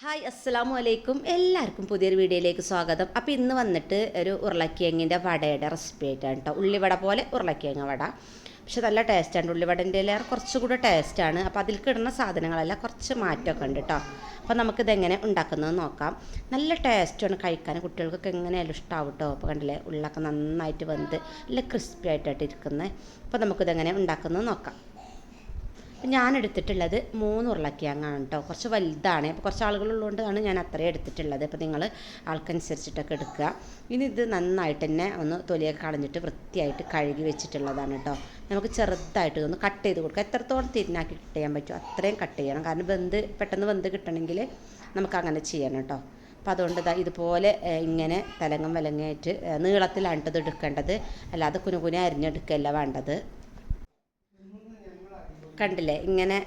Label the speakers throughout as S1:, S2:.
S1: Hi അസ്സാം വലൈക്കും എല്ലാവർക്കും പുതിയൊരു വീഡിയോയിലേക്ക് സ്വാഗതം. അപ്പോൾ ഇന്ന് വന്നിട്ട് ഒരു ഉരുളക്കിഴങ്ങിന്റെ വടയുടെ റെസിപ്പി ആയിട്ടാണ് കേട്ടോ ഉള്ളിവട പോലെ ഉരുളക്കിഴങ്ങ് വട. പക്ഷെ നല്ല ടേസ്റ്റാണ് ഉള്ളിവടന്റെ ലേറെ കുറച്ചുകൂടെ ടേസ്റ്റാണ് അപ്പോൾ അതിൽ കിടന്ന സാധനങ്ങളെല്ലാം കുറച്ച് മാറ്റമൊക്കെ ഉണ്ട് കേട്ടോ അപ്പോൾ നമുക്കിതെങ്ങനെ ഉണ്ടാക്കുന്നത് നോക്കാം. നല്ല ടേസ്റ്റാണ് കഴിക്കാൻ കുട്ടികൾക്കൊക്കെ എങ്ങനെയാലും ഇഷ്ടമാവും കേട്ടോ അപ്പോൾ കണ്ടില്ലേ ഉള്ളൊക്കെ നന്നായിട്ട് വെന്ത് നല്ല ക്രിസ്പി ആയിട്ടായിട്ട് ഇരിക്കുന്നത് അപ്പോൾ നമുക്കിതെങ്ങനെ ഉണ്ടാക്കുന്നത് നോക്കാം. അപ്പം ഞാൻ എടുത്തിട്ടുള്ളത് മൂന്ന് ഉരുളക്കിഴങ്ങാണ് കേട്ടോ കുറച്ച് വലുതാണ്. അപ്പോൾ കുറച്ച് ആളുകളുള്ളതുകൊണ്ടാണ് ഞാൻ അത്രയും എടുത്തിട്ടുള്ളത്. അപ്പോൾ നിങ്ങൾ ആൾക്കനുസരിച്ചിട്ടൊക്കെ എടുക്കുക. ഇനി ഇത് നന്നായിട്ട് തന്നെ ഒന്ന് തൊലിയൊക്കെ കളഞ്ഞിട്ട് വൃത്തിയായിട്ട് കഴുകി വെച്ചിട്ടുള്ളതാണ് കേട്ടോ നമുക്ക് ചെറുതായിട്ട് ഒന്ന് കട്ട് ചെയ്ത് കൊടുക്കുക എത്രത്തോളം തിരിഞ്ഞാക്കി കട്ട് ചെയ്യാൻ പറ്റുമോ അത്രയും കട്ട് ചെയ്യണം. കാരണം വെന്ത് പെട്ടെന്ന് വെന്ത് കിട്ടണമെങ്കിൽ നമുക്ക് അങ്ങനെ ചെയ്യണം കേട്ടോ അപ്പോൾ അതുകൊണ്ട് ഇതാ ഇതുപോലെ ഇങ്ങനെ തലങ്ങും വിലങ്ങയായിട്ട് നീളത്തിലാണ് ഇത് എടുക്കേണ്ടത്. അല്ലാതെ കുനുകുനെ അരിഞ്ഞെടുക്കുകയല്ല വേണ്ടത്. കണ്ടില്ലേ? ഇങ്ങനെ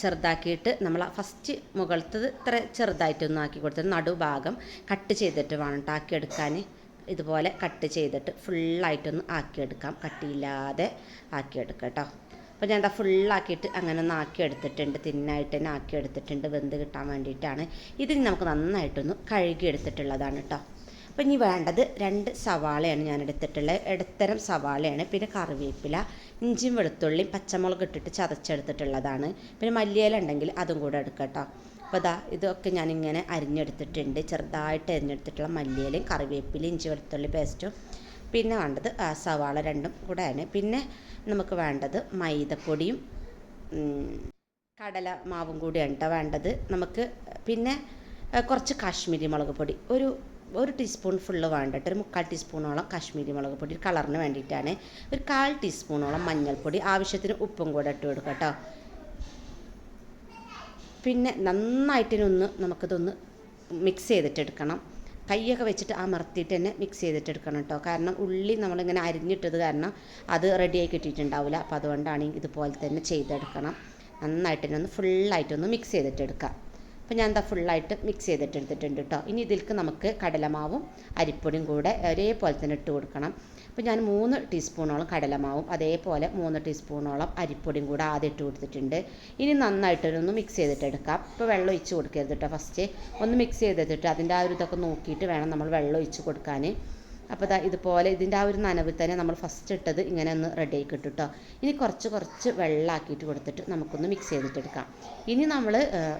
S1: ചെറുതാക്കിയിട്ട് നമ്മൾ ഫസ്റ്റ് മുകളത്തത് ഇത്ര ചെറുതായിട്ടൊന്നും ആക്കി കൊടുത്തിട്ട് നടുഭാഗം കട്ട് ചെയ്തിട്ട് വേണം ആക്കിയെടുക്കാൻ ഇതുപോലെ കട്ട് ചെയ്തിട്ട് ഫുള്ളായിട്ടൊന്ന് ആക്കിയെടുക്കാം. കട്ടിയില്ലാതെ ആക്കിയെടുക്കാം കേട്ടോ അപ്പോൾ ഞാൻ എന്താ ഫുള്ളാക്കിയിട്ട് അങ്ങനെ ഒന്ന് ആക്കിയെടുത്തിട്ടുണ്ട്. തിന്നായിട്ട് തന്നെ ആക്കിയെടുത്തിട്ടുണ്ട്. വെന്ത് കിട്ടാൻ വേണ്ടിയിട്ടാണ്. ഇതിന് നമുക്ക് നന്നായിട്ടൊന്ന് കഴുകിയെടുത്തിട്ടുള്ളതാണ് കേട്ടോ അപ്പോൾ ഇനി വേണ്ടത് രണ്ട് സവാളയാണ് ഞാൻ എടുത്തിട്ടുള്ളത്. ഇടത്തരം സവാളയാണ് പിന്നെ കറിവേപ്പില ഇഞ്ചിയും വെളുത്തുള്ളിയും പച്ചമുളക് ഇട്ടിട്ട് ചതച്ചെടുത്തിട്ടുള്ളതാണ്. പിന്നെ മല്ലിയില ഉണ്ടെങ്കിൽ അതും കൂടെ എടുക്കാം കേട്ടോ. അപ്പോൾ ഇതാ ഇതൊക്കെ ഞാനിങ്ങനെ അരിഞ്ഞെടുത്തിട്ടുണ്ട്. ചെറുതായിട്ട് അരിഞ്ഞെടുത്തിട്ടുള്ള മല്ലിയിലയും കറിവേപ്പിലയും ഇഞ്ചി വെളുത്തുള്ളി പേസ്റ്റും പിന്നെ വേണ്ടത് സവാള രണ്ടും കൂടെയാണ്. പിന്നെ നമുക്ക് വേണ്ടത് മൈദപ്പൊടിയും കടല മാവും കൂടിയാണ് കേട്ടോ വേണ്ടത്. നമുക്ക് പിന്നെ കുറച്ച് കാശ്മീരി മുളക് പൊടി. ഒരു ഒരു ടീസ്പൂൺ ഫുള്ള് വേണ്ടിട്ട് ഒരു മുക്കാൽ ടീസ്പൂണോളം കാശ്മീരി മുളക് പൊടി കളറിന് വേണ്ടിയിട്ടാണ്. ഒരു കാൽ ടീസ്പൂണോളം മഞ്ഞൾപ്പൊടി ആവശ്യത്തിന് ഉപ്പും കൂടെ ഇട്ട് കൊടുക്കുക കേട്ടോ പിന്നെ നന്നായിട്ടിനൊന്ന് നമുക്കിതൊന്ന് മിക്സ് ചെയ്തിട്ടെടുക്കണം. കൈയൊക്കെ വെച്ചിട്ട് അമർത്തിയിട്ട് തന്നെ മിക്സ് ചെയ്തിട്ടെടുക്കണം കേട്ടോ കാരണം ഉള്ളി നമ്മളിങ്ങനെ അരിഞ്ഞിട്ടത് കാരണം അത് റെഡിയായി കിട്ടിയിട്ടുണ്ടാവില്ല അപ്പോൾ അതുകൊണ്ടാണ് ഇതുപോലെ തന്നെ ചെയ്തെടുക്കണം. നന്നായിട്ട് തന്നെ ഒന്ന് ഫുള്ളായിട്ടൊന്ന് മിക്സ് ചെയ്തിട്ടെടുക്കാം അപ്പോൾ ഞാൻ എന്താ ഫുള്ളായിട്ട് മിക്സ് ചെയ്തിട്ട് എടുത്തിട്ടുണ്ട് കേട്ടോ ഇനി ഇതിലേക്ക് നമുക്ക് കടലമാവും അരിപ്പൊടിയും കൂടെ ഒരേപോലെ തന്നെ ഇട്ട് കൊടുക്കണം. അപ്പോൾ ഞാൻ മൂന്ന് ടീസ്പൂണോളം കടലമാവും അതേപോലെ മൂന്ന് ടീസ്പൂണോളം അരിപ്പൊടിയും കൂടെ ആദ്യം ഇട്ട് കൊടുത്തിട്ടുണ്ട്. ഇനി നന്നായിട്ടൊന്ന് മിക്സ് ചെയ്തിട്ട് എടുക്കാം ഇപ്പോൾ വെള്ളം ഒഴിച്ച് കൊടുക്കരുത് കേട്ടോ ഫസ്റ്റ് ഒന്ന് മിക്സ് ചെയ്തിട്ട് അതിന്റെ ആ ഒരു ഇതൊക്കെ നോക്കിയിട്ട് വേണം നമ്മൾ വെള്ളം ഒഴിച്ച് കൊടുക്കാൻ. അപ്പോൾ ദാ ഇതുപോലെ ഇതിന്റെ ആ ഒരു നനവിൽ തന്നെ നമ്മൾ ഫസ്റ്റ് ഇട്ടത് ഇങ്ങനെ ഒന്ന് റെഡി ആക്കി ഇട്ടു കേട്ടോ ഇനി കുറച്ച് കുറച്ച് വെള്ളമാക്കിയിട്ട് കൊടുത്തിട്ട് നമുക്കൊന്ന് മിക്സ് ചെയ്തിട്ടെടുക്കാം ഇനി നമ്മൾ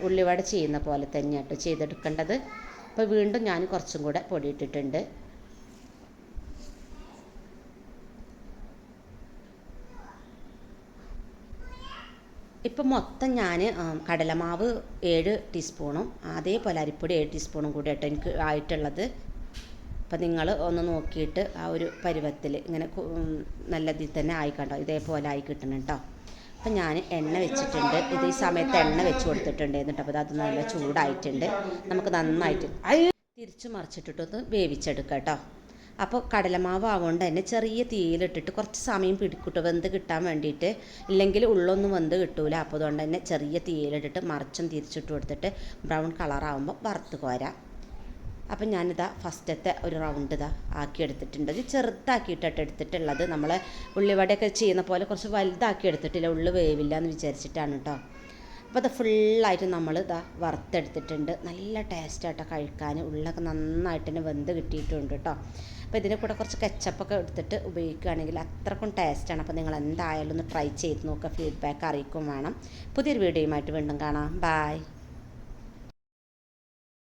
S1: ഉള്ളിവട ചെയ്യുന്ന പോലെ തന്നെയാട്ടോ ചെയ്തെടുക്കേണ്ടത്. അപ്പോൾ വീണ്ടും ഞാൻ കുറച്ചും കൂടെ പൊടി ഇട്ടിട്ടുണ്ട്. ഇപ്പം മൊത്തം ഞാൻ കടലമാവ് ഏഴ് ടീസ്പൂണും അതേപോലെ അരിപ്പൊടി ഏഴ് ടീസ്പൂണും കൂടി ആയിട്ട് എനിക്ക് ആയിട്ടുള്ളത്. അപ്പം നിങ്ങൾ ഒന്ന് നോക്കിയിട്ട് ആ ഒരു പരുവത്തിൽ ഇങ്ങനെ നല്ല ഇതിൽ തന്നെ ആയി കണ്ടോ? ഇതേപോലെ ആയി കിട്ടണം കേട്ടോ അപ്പം ഞാൻ എണ്ണ വെച്ചിട്ടുണ്ട്. ഇത് ഈ സമയത്ത് എണ്ണ വെച്ച് കൊടുത്തിട്ടുണ്ട് എന്നിട്ട് അപ്പോൾ അത് നല്ല ചൂടായിട്ടുണ്ട്. നമുക്ക് നന്നായിട്ട് തിരിച്ചു മറിച്ചിട്ടിട്ടൊന്ന് വേവിച്ചെടുക്കാം കേട്ടോ അപ്പോൾ കടലമാവ് ആവുകൊണ്ട് തന്നെ ചെറിയ തീയിലിട്ടിട്ട് കുറച്ച് സമയം പിടിക്കൂട്ടോ. വെന്ത് കിട്ടാൻ വേണ്ടിയിട്ട്. ഇല്ലെങ്കിൽ ഉള്ളൊന്നും വെന്ത് കിട്ടൂല. അപ്പോൾ അതുകൊണ്ട് തന്നെ ചെറിയ തീയിലിട്ടിട്ട് മറിച്ചും തിരിച്ചിട്ട് കൊടുത്തിട്ട് ബ്രൗൺ കളറാവുമ്പോൾ വറുത്ത് കോരാം. അപ്പം ഞാനിതാ ഫസ്റ്റത്തെ ഒരു റൗണ്ട് ഇതാ ആക്കി എടുത്തിട്ടുണ്ട് ഇത് ചെറുതാക്കിയിട്ടാണ് എടുത്തിട്ടുള്ളത്. നമ്മൾ ഉള്ളിവടയൊക്കെ ചെയ്യുന്ന പോലെ കുറച്ച് വലുതാക്കി എടുത്തിട്ടില്ല. ഉള്ളു വേവില്ല എന്ന് വിചാരിച്ചിട്ടാണ് കേട്ടോ അപ്പോൾ അത് ഫുള്ളായിട്ട് നമ്മൾ ഇതാ വറുത്തെടുത്തിട്ടുണ്ട്. നല്ല ടേസ്റ്റായിട്ടോ കഴിക്കാൻ. ഉള്ളൊക്കെ നന്നായിട്ട് തന്നെ വെന്ത് കിട്ടിയിട്ടുണ്ട് കേട്ടോ അപ്പോൾ ഇതിന്റെ കൂടെ കുറച്ച് കെച്ചപ്പൊക്കെ എടുത്തിട്ട് ഉപയോഗിക്കുകയാണെങ്കിൽ അത്രക്കും ടേസ്റ്റാണ്. അപ്പോൾ നിങ്ങൾ എന്തായാലും ഒന്ന് ട്രൈ ചെയ്ത് നോക്കുക. ഫീഡ്ബാക്ക് അറിയിക്കും വേണം. പുതിയൊരു വീഡിയോയുമായിട്ട് വീണ്ടും കാണാം. ബായ്